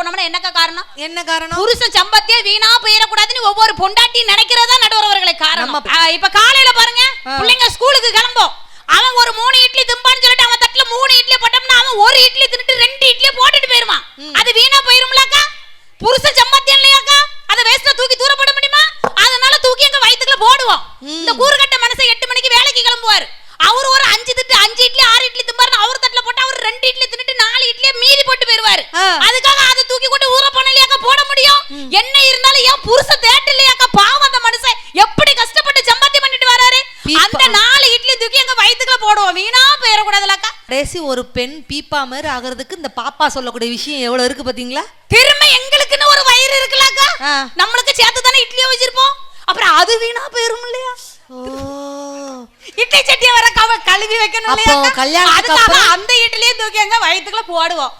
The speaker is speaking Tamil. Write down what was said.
ஆகணும்னா என்னக்கா காரணம்? என்ன காரணம்? புருஷன் சம்பத்தியே வீணா போயிடக்கூடாதுன்னு ஒவ்வொரு பொண்டாட்டி நினைக்கிறதா நடுவரவர்களை காரணம். இப்ப காலையில பாருங்க. பிள்ளைங்க ஸ்கூலுக்கு கிளம்பும். அவன் ஒரு மூணு இட்லி திம்பான்னு சொல்லிட்டு அவன் தட்டுல மூணு இட்லி போட்டோம்னா அவன் ஒரு இட்லி தின்னுட்டு ரெண்டு இட்லியை போட்டுட்டு போயிருவான் அது வீணா போயிரும்லக்கா? புருஷன் சம்பத்தியம் இல்லையாக்கா? அதை வேஸ்ட்ல தூக்கி தூர போட முடியுமா? அதனால தூக்கி எங்க வயித்துக்குள்ள போடுவோம். இந்த கூறுகட்ட மனுஷன் எட்டு மணிக்கு வேலைக்கு கிளம்புவாரு. அவர் ஒரு அஞ்சு திட்டு அஞ்சு இட்லி ஆறு இட்லி திம்பாருன்னு அவர் தட்டுல போட்டு அவர் ரெண்டு இட்லி தின்னுட்டு நாலு இட்லியை மீதி போட்டு போயிருவாரு முடியும் என்ன இருந்தாலும் ஏன் புருஷன் தேட்டு இல்லையாக்கா பாவம் அந்த மனுஷன். எப்படி கஷ்டப்பட்டு சம்பாத்தியம் பண்ணிட்டு வராரு. அந்த நாலு இட்லி தூக்கி எங்க வயித்துக்குள்ள போடுவோம். வீணா போயிடக்கூடாதுலக்கா. கடைசி ஒரு பெண் பீப்பா மாதிரி ஆகிறதுக்கு இந்த பாப்பா சொல்லக்கூடிய விஷயம் எவ்வளவு இருக்கு பாத்தீங்களா? திரும்ப எங்களுக்குன்னு ஒரு வயிறு இருக்குல்லக்கா. நம்மளுக்கு சேர்த்து தானே இட்லியை வச்சிருப்போம். அப்புறம் அது வீணா போயிரும் இல்லையா? இட்லி சட்டியை வர கழுவி வைக்கணும் இல்லையாக்கா? கல்யாணத்துக்கு அந்த இட்லியை தூக்கி எங்க வயித்துக்குள்ள போடுவோம்.